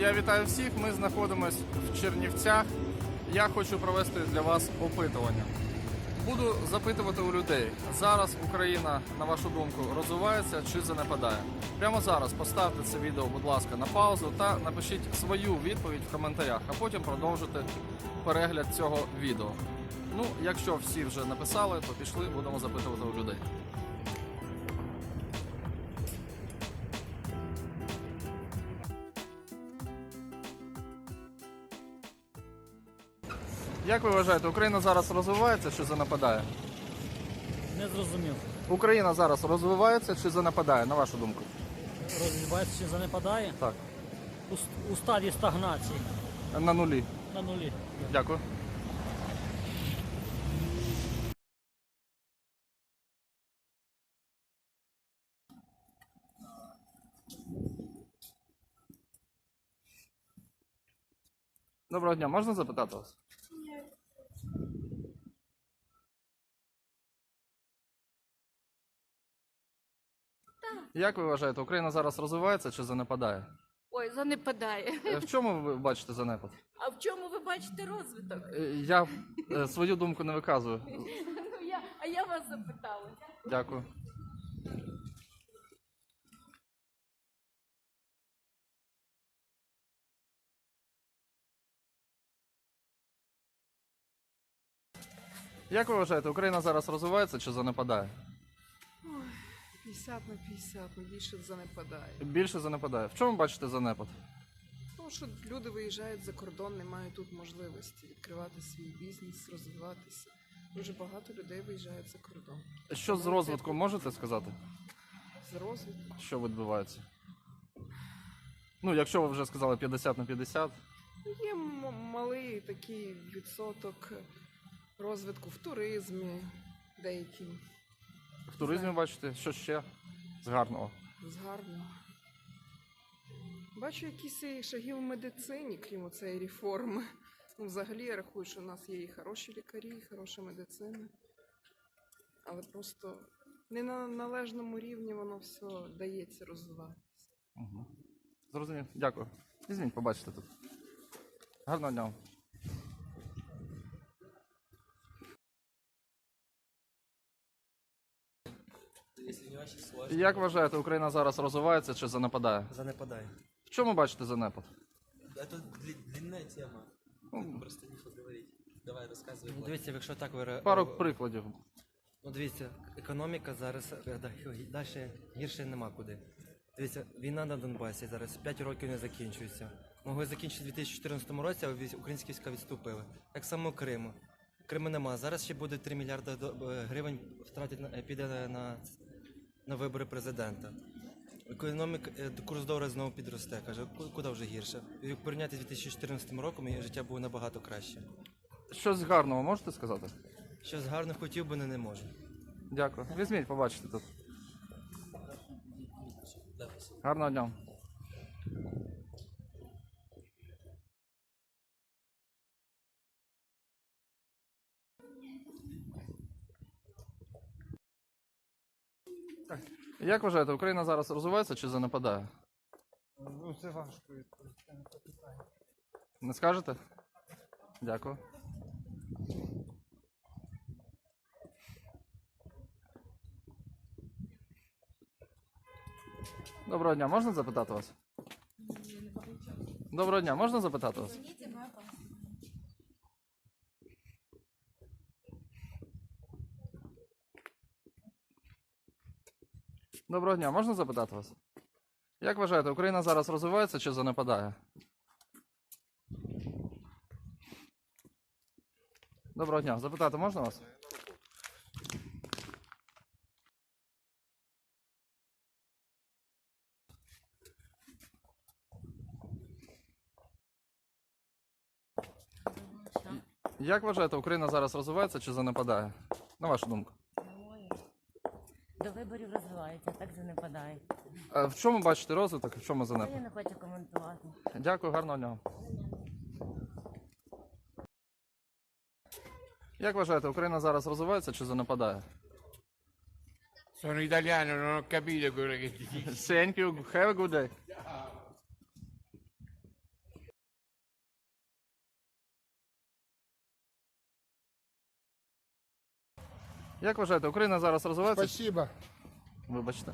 Я вітаю всіх. Ми знаходимося в Чернівцях. Я хочу провести для вас опитування. Буду запитувати у людей, зараз Україна, на вашу думку, розвивається чи занепадає? Прямо зараз поставте це відео, будь ласка, на паузу та напишіть свою відповідь в коментарях, а потім продовжуйте перегляд цього відео. Ну, якщо всі вже написали, то пішли, будемо запитувати у людей. Як ви вважаєте, Україна зараз розвивається чи занепадає? Не зрозумів. Україна зараз розвивається чи занепадає, на вашу думку? Розвивається чи занепадає? Так. У, с- у стадії стагнації На нулі. на нулі. Дякую. Доброго дня, можна запитати вас? Як ви вважаєте, Україна зараз розвивається чи занепадає? Ой, занепадає. Е, В чому ви бачите занепад? А в чому ви бачите розвиток? Е, Я е, свою думку не виказую. Ну я, а я вас запитала. Дякую. Як ви вважаєте, Україна зараз розвивається чи занепадає? 50 на 50, ну більше занепадає. Більше занепадає. В чому бачите занепад? Тому що люди виїжджають за кордон, не мають тут можливості відкривати свій бізнес, розвиватися. Дуже багато людей виїжджають за кордон. Що з розвитком можете сказати? З розвитку. Що відбувається? Ну, якщо ви вже сказали 50 на 50, Є м- малий такий відсоток розвитку в туризмі, деякий в туризмі бачите, що ще з гарного. з гарного. Бачу якісь і шаги в медицині, крім цієї реформи. Ну, взагалі я рахую, що у нас є і хороші лікарі, і хороша медицина. Але просто не на належному рівні воно все дається розвиватися. Угу. Зрозумів. Дякую. Візьміть, побачите тут. Гарного дня. вам. Если не очень сложно, Як вважаєте, Україна зараз розвивається чи занепадає? занепадай. В чому бачите занепад? Это дли- длинная тема. Ну, Просто не поговорить. Давай рассказывай. Влад. Дивіться, якщо так ви Пару прикладів. ну дивіться, економіка зараз далі гірше нема куди. Дивіться, війна на Донбасі зараз 5 років не закінчується. Могли закінчити у 2014 році, а військ- українські війська відступили. Так само Криму. Криму нема. Зараз ще буде 3 мільярди до- е, гривень втратить на- е, піде на, на, на вибори президента. Економік, е, курс долара знову підросте. Каже, куди вже гірше. Як порівняти з 2014 роком і життя було набагато краще. Щось гарного можете сказати? Щось гарно хотів би, але не можу. Дякую. Візьміть, побачите тут. Гарного дня. Як вважаєте, Україна зараз розвивається чи занепадає? Ну, це важко відповісти на це питання. Не скажете? Дякую. Доброго дня, можна запитати вас? Доброго дня, можна запитати вас? Доброго дня, можна запитати вас? Як вважаєте, Україна зараз розвивається чи занепадає? Доброго дня. Запитати можна вас? Як вважаєте, Україна зараз розвивається чи занепадає? На вашу думку. До виборів розвивається, так занепадає. А в чому бачите розвиток, в чому занепад? я не хочу коментувати. Дякую, гарного дня. Як вважаєте, Україна зараз розвивається чи занепадає? Sono italiano, non ho capito quello che ti dici. Thank you. Have a good day. Як вважаєте, Україна зараз розвивається? Спасибо. Вибачте.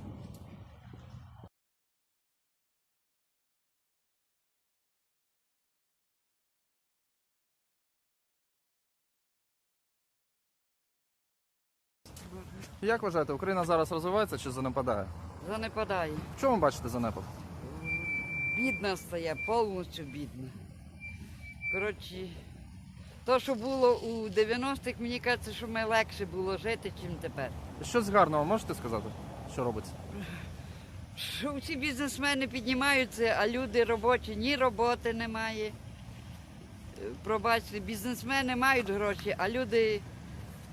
Як вважаєте, Україна зараз розвивається чи занепадає? Занепадає. В чому бачите занепад? Бідна стає, повністю бідна. Коротше, то, що було у 90-х, мені кажеться, що ми легше було жити, ніж тепер. Щось гарного можете сказати, що робиться? Що всі бізнесмени піднімаються, а люди робочі, ні роботи немає. Пробачте, бізнесмени мають гроші, а люди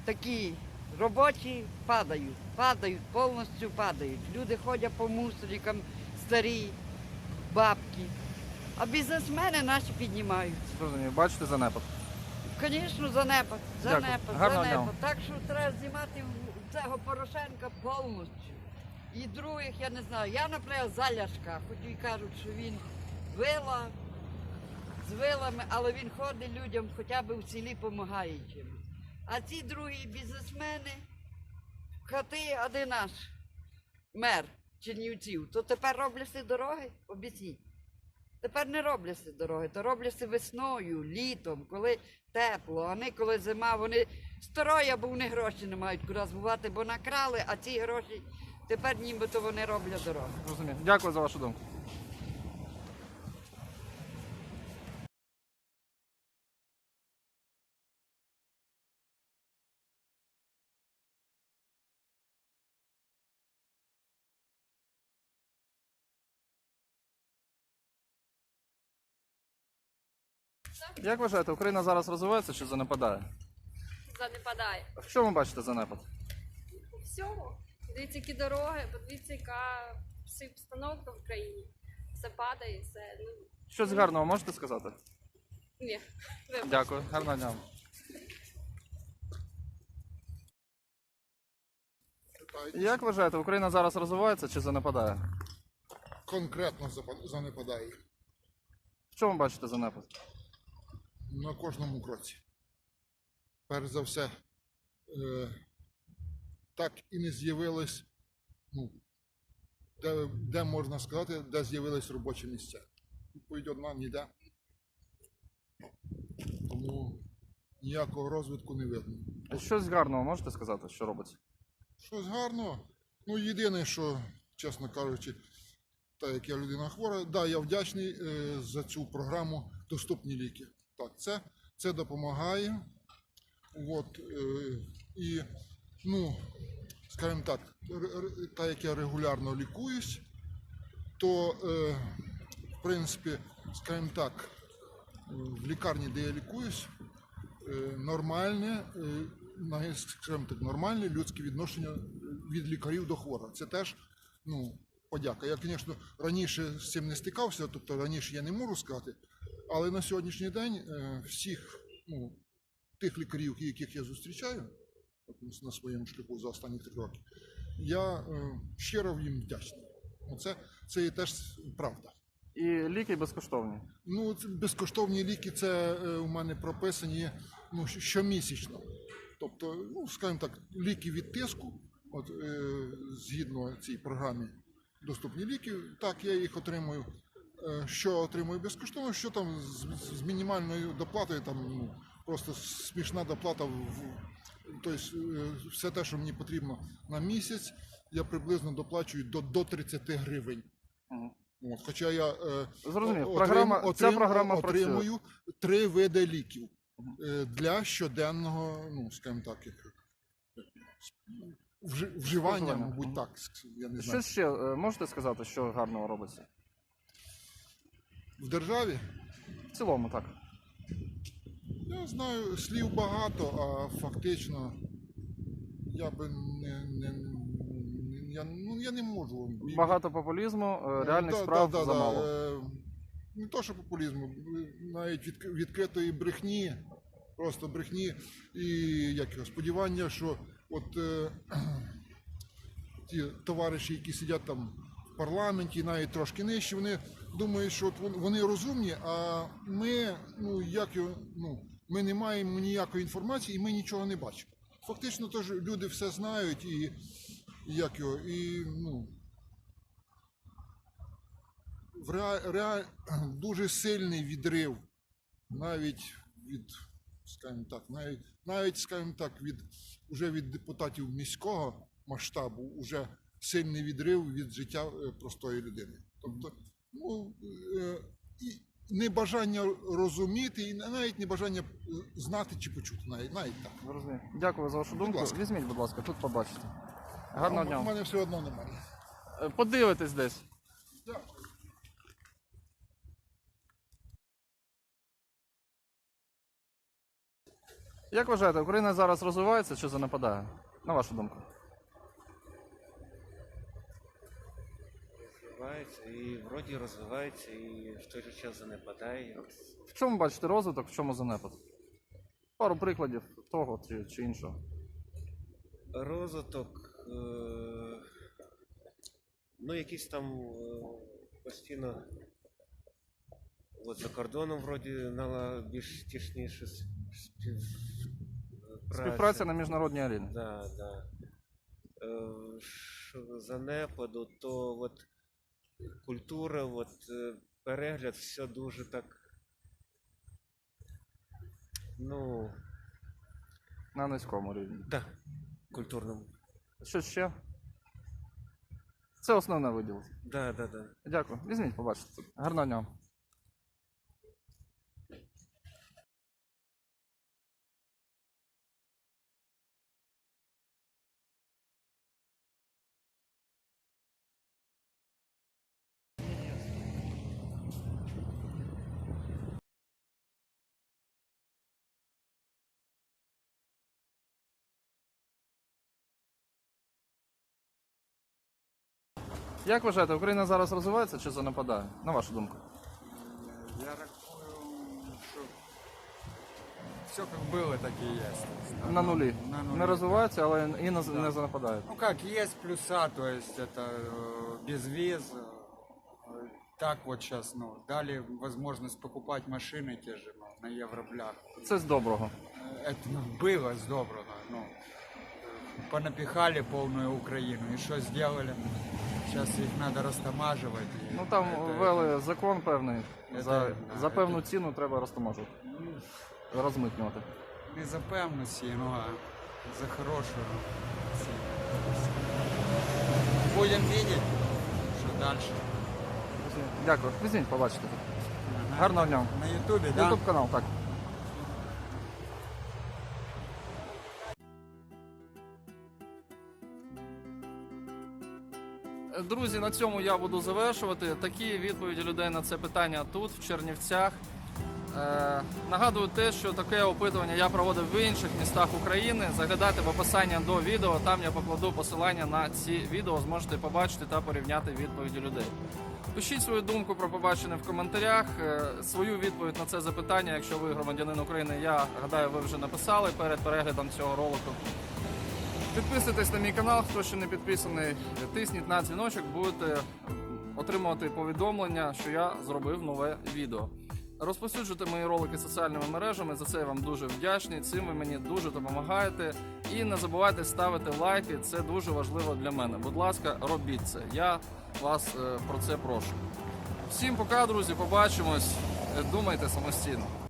такі робочі падають, падають, повністю падають. Люди ходять по мусорникам, старі, бабки. А бізнесмени наші піднімаються. Зрозумів, бачите занепад? Звісно, занепад, занепад, Гарного занепад. дня. Так що треба знімати в- цього Порошенка повністю. І других, я не знаю. Я, наприклад, за Ляшка, хоч і кажуть, що він вила з вилами, але він ходить людям хоча б в селі допомагає чимось. А ці другі бізнесмени, хати, де наш мер Чернівців, то тепер робляться дороги, об'ясніть. Тепер не робляться дороги, то робляться весною, літом, коли тепло, а не коли зима. Вони строя, бо вони гроші не мають куди збувати, бо накрали, а ці гроші тепер нібито вони роблять дороги. Розумію. Дякую за вашу думку. Як вважаєте, Україна зараз розвивається чи занепадає? занепадає. В чому бачите занепад? У всьому. Дивіться, які дороги, подивіться, яка всі обстановка в країні. Все падає, все. Ну, Щось гарного можете сказати? ні. Вибачте. Дякую, гарного дня. Як вважаєте, Україна зараз розвивається чи занепадає? конкретно запа- занепадає В чому бачите занепад? На кожному кроці. Перш за все, е, так і не з'явилось, ну, де, де можна сказати, де з'явились робочі місця. Відповідь одна ніде. Тому ніякого розвитку не видно. Щось гарного можете сказати, що робиться? Щось гарно. Ну, єдине, що, чесно кажучи, так як я людина хвора, да, я вдячний е, за цю програму Доступні ліки. Так, це, це допомагає. От, е, і, ну, скажімо так, так як я регулярно лікуюсь, то, е, в принципі, скажімо так, в лікарні, де я лікуюсь, е, нормальне, е, скажімо так, нормальне людське відношення від лікарів до хворого. Це теж ну, подяка. Я, звісно, раніше з цим не стикався, тобто раніше я не можу сказати, але на сьогоднішній день е, всіх ну, тих лікарів, яких я зустрічаю на своєму шляху за останні три роки, я щиро їм вдячний. Оце це є теж правда. І ліки безкоштовні. Ну, безкоштовні ліки це е, у мене прописані ну, щомісячно. Тобто, ну, скажімо так, ліки від тиску, от, е, згідно цій програмі доступні ліки, так, я їх отримую. Е, що отримую безкоштовно, що там з, з мінімальною доплатою, там ну, просто смішна доплата. В, в- тобто, все те, що мені потрібно на місяць, я приблизно доплачую до, до 30 гривень. Мгм. От, хоча я е, Зрозумів. Програма- отрим- ця програма працює. отримую три види ліків е, для щоденного, ну, скажімо так, як, вживання, мабуть, так. Я не знаю. Що ще е, можете сказати, що гарного робиться? В державі В цілому, так. я знаю слів багато, а фактично я би не, не, я, ну, я не можу. Багато популізму, е, реальних Да, справ да, да, замало. да. Е, Не то, що популізму, навіть від, відкритої брехні, просто брехні і як його, сподівання, що от е, ті товариші, які сидять там в парламенті, навіть трошки нижче, вони думають, що от вони розумні, а ми, ну як ну, ми не маємо ніякої інформації і ми нічого не бачимо. фактично теж люди все знають і, як його, і ну. В rea, rea, дуже сильний відрив навіть від, скажімо так, навіть, навіть, скажімо так, від уже від депутатів міського масштабу, уже сильний відрив від життя е, простої людини. Тобто, ну, е, і небажання розуміти, і навіть небажання знати чи почути, навіть, навіть так. Зрозумів. Дякую за вашу думку. ласка. Візьміть, будь ласка, тут побачите. Гарного У дня. мене все одно немає. Е, Подивитесь десь. Як вважаєте, Україна зараз розвивається чи занепадає? На вашу думку. Розвивається і вроді розвивається, і в той же час занепадає. В чому бачите розвиток, в чому занепад? Пару прикладів того чи, чи іншого. Розвиток, е, ну якийсь там е, постійно от за кордоном вроді нала більш спів, Співпраця на міжнародній арені. Да, да. Е, занепаду, то от культура, от е, перегляд, все дуже так. Ну, На низькому рівні. да, культурному. Що ще? Це основне виділ. Да, да, да. Дякую. Візьміть, побачите. Гарного дня. Як вважаєте, Україна зараз розвивається чи занепадає? На вашу думку. Я рахую, що все как было, так и есть. То есть, На нулі. На нулі. Не розвивається, але і не, не занепадає. Ну как, есть плюса, то есть это э, без виз. э, Так вот сейчас, ну, дали возможность покупать машины те же ну, на евроблях. Це з доброго. Э, Это ну, было с доброго, ну. э, Понапихали полную Украину. И что сделали? Сейчас их надо растамаживать. и Ну там это- ввели закон певний. Це- За, да, за певну ціну треба розтаможувати. Розмитнювати. Не за певності, ну а за хорошую. Будем видеть, що далі. Дякую. Візьміть, побачите. Гарного дня. На Ютубі, да? Ютуб канал, так. Друзі, на цьому я буду завершувати. Такі відповіді людей на це питання тут, в Чернівцях. Е, нагадую те, що таке опитування я проводив в інших містах України. Заглядайте в описання до відео. Там я покладу посилання на ці відео. Зможете побачити та порівняти відповіді людей. Пишіть свою думку про побачене в коментарях. Е, Свою відповідь на це запитання, якщо ви громадянин України, я гадаю, ви вже написали перед переглядом цього ролику. Підписуйтесь на мій канал, хто ще не підписаний, тисніть на дзвіночок, будете отримувати повідомлення, що я зробив нове відео. Розповсюджуйте мої ролики соціальними мережами. За це я вам дуже вдячний. Цим ви мені дуже допомагаєте. І не забувайте ставити лайки. Це дуже важливо для мене. Будь ласка, робіть це. Я вас е, про це прошу. Всім пока, друзі. Побачимось. Думайте самостійно.